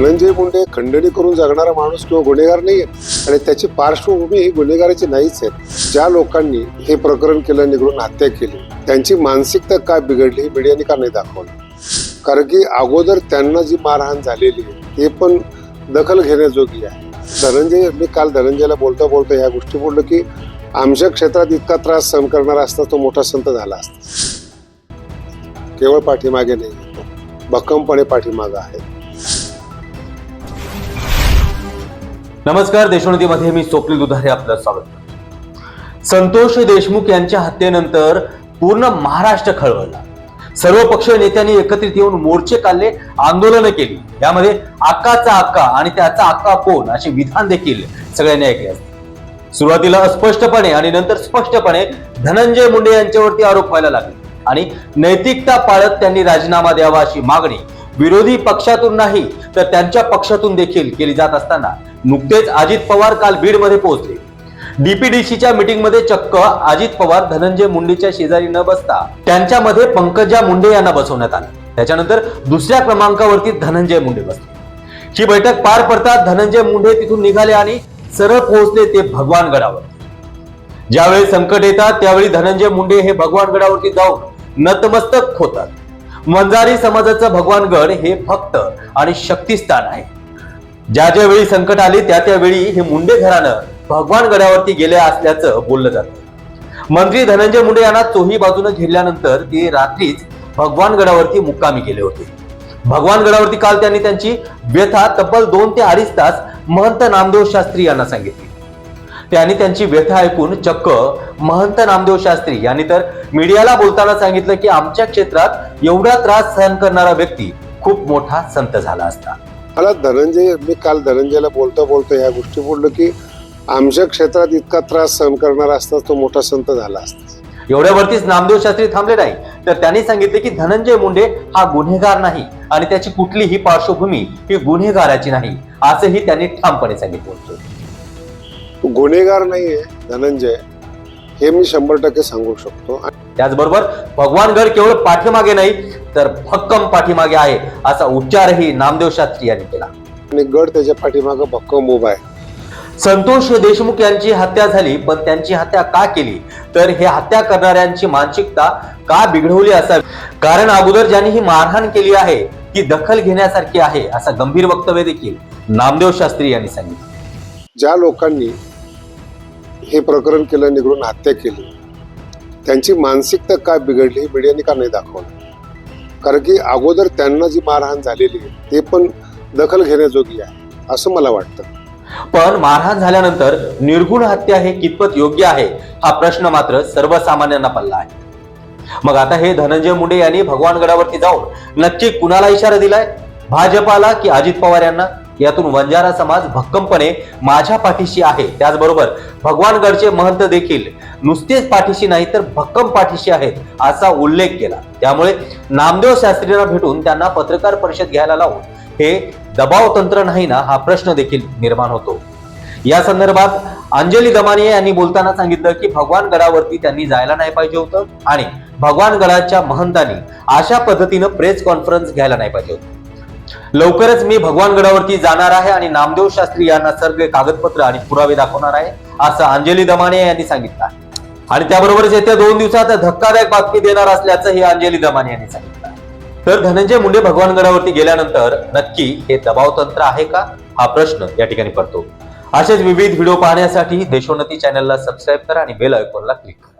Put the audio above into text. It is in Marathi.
धनंजय मुंडे खंडणी करून जगणारा माणूस किंवा गुन्हेगार नाही आणि त्याची पार्श्वभूमी ही गुन्हेगाराची नाहीच आहे. ज्या लोकांनी हे प्रकरण केलं निघडून हत्या केली त्यांची मानसिकता काय बिघडली ही मीडियाने का नाही दाखवलं? कारण की अगोदर त्यांना जी मारहाण झालेली आहे ते पण दखल घेण्याजोगी आहे. धनंजय मी काल धनंजयला बोलता बोलता या गोष्टी बोललो की आमच्या क्षेत्रात इतका त्रास सहन करणारा असता तो मोठा संत झाला असता. केवळ पाठीमागे नाही भक्कमपणे पाठीमागं आहे. नमस्कार देशोन्नतीमध्ये मी स्वप्नील दुधारे आपलं स्वागत संतोष देशमुख यांच्या हत्येनंतर पूर्ण महाराष्ट्र खळबळला. सर्व पक्ष नेत्यांनी एकत्रित येऊन मोर्चे काढले आंदोलनं केली. यामध्ये अक्काचा अक्का आणि त्याचा अक्का कोण असे विधान देखील सगळ्यांनी ऐकले असते. सुरुवातीला अस्पष्टपणे आणि नंतर स्पष्टपणे धनंजय मुंडे यांच्यावरती आरोप व्हायला लागले. आणि नैतिकता पाळत त्यांनी राजीनामा द्यावा अशी मागणी विरोधी पक्षातून नाही तर त्यांच्या पक्षातून देखील केली जात असताना नुकतेच अजित पवार काल बीडमध्ये पोहोचले. डीपीडीसीच्या मीटिंगमध्ये चक्क अजित पवार धनंजय मुंडेच्या शेजारी न बसता त्यांच्यामध्ये पंकजा मुंडे यांना बसवण्यात आलं. त्याच्यानंतर दुसऱ्या क्रमांकावरती धनंजय मुंडे बसले. ही बैठक पार पडतात धनंजय मुंडे तिथून निघाले आणि सरळ पोहोचले ते भगवान गडावर. ज्यावेळी संकट येतात त्यावेळी धनंजय मुंडे हे भगवान गडावरती जाऊन नतमस्तक होतात. मंजारी समाजाचं भगवानगड हे फक्त आणि शक्तिस्थान आहे. ज्या ज्या वेळी संकट आले त्या त्यावेळी हे मुंडे घरानं भगवान गडावरती गेले असल्याचं बोललं जातं. मंत्री धनंजय मुंडे यांना चोही बाजूने घेरल्यानंतर ते रात्रीच भगवान गडावरती मुक्कामी केले होते. भगवान गडावरती काल त्यांनी त्यांची व्यथा तब्बल दोन ते अडीच तास महंत नामदेव शास्त्री यांना सांगितली. त्यांनी त्यांची व्यथा ऐकून चक्क महंत नामदेव शास्त्री यांनी तर मीडियाला बोलताना सांगितलं की आमच्या क्षेत्रात एवढा त्रास सहन करणारा व्यक्ती खूप मोठा संत झाला असता. मला धनंजय मी काल धनंजयला बोलता बोलता या गोष्टी बोललो की आमच्या क्षेत्रात इतका त्रास सहन करणारा असता तो मोठा संत झाला असता. एवढ्यावरतीच नामदेव शास्त्री थांबले नाही. तर त्यांनी सांगितले की धनंजय मुंडे हा गुन्हेगार नाही आणि त्याची कुठलीही पार्श्वभूमी ही गुन्हेगाराची नाही असंही त्यांनी ठामपणे सांगितलं होतं. तो गुन्हेगार नाहीये धनंजय. हे मी शंभर टक्के सांगू शकतो. त्याचबरोबर भगवानगड केवळ पाठीमागे नाही तर भक्कम पाठीमागे आहे असा उच्चारही नामदेव शास्त्री यांनी केला. आणि गड त्याच्या पाठीमागं भक्कम उभा आहे. संतोष देशमुख यांची हत्या झाली पण त्यांची हत्या का केली? तर हे हत्या करणाऱ्यांची मानसिकता का बिघडवली असावी? कारण अगोदर ज्यांनी ही मारहाण केली आहे ती दखल घेण्यासारखी आहे असं गंभीर वक्तव्य देखील नामदेव शास्त्री यांनी सांगितलं. ज्या लोकांनी हे प्रकरण केलं निघडून हत्या केली. त्यांची मानसिकता काय बिघडली ही मीडियाने का नाही दाखवलं? कारण की अगोदर त्यांना जी मारहाण झालेली आहे ते पण दखल घेण्याजोगी आहे असं मला वाटतं. पण मारहाण झाल्यानंतर निर्गुण हत्या हे कितपत योग्य आहे हा प्रश्न मात्र सर्वसामान्यांना पडला आहे. मग आता हे धनंजय मुंडे यांनी भगवानगडावरती जाऊन नक्की कुणाला इशारा दिलाय? भाजपाला की अजित पवार यांना? यातून वंजारा समाज भक्कमपणे माझ्या पाठीशी आहे. त्याचबरोबर भगवानगडचे महंत देखील नुसतेच पाठीशी नाही तर भक्कम पाठीशी आहेत असा उल्लेख केला. त्यामुळे नामदेव शास्त्रींना भेटून त्यांना पत्रकार परिषद घ्यायला लावून हे दबाव तंत्र नाही ना हा प्रश्न देखील निर्माण होतो. या संदर्भात अंजली दमानिया यांनी बोलताना सांगितलं की भगवान गडावरती त्यांनी जायला नाही पाहिजे होतं आणि भगवान गडाच्या महंतांनी अशा पद्धतीनं प्रेस कॉन्फरन्स घ्यायला नाही पाहिजे होतं. लवकरच मी भगवानगडावरती जाणार आहे आणि नामदेव शास्त्री यांना सर्व कागदपत्र आणि पुरावे दाखवणार आहे असं अंजली दमाने यांनी सांगितलं आहे. आणि त्याबरोबरच येत्या दोन दिवसात धक्कादायक बातमी देणार असल्याचं हे अंजली दमाने यांनी सांगितलं तर धनंजय मुंडे भगवानगडावरती गेल्यानंतर नक्की हे दबाव तंत्र आहे का? हा प्रश्न या ठिकाणी पडतो. असेच विविध व्हिडिओ पाहण्यासाठी देशोन्नती चॅनलला सबस्क्राईब करा आणि बेल आयकॉनला क्लिक करा.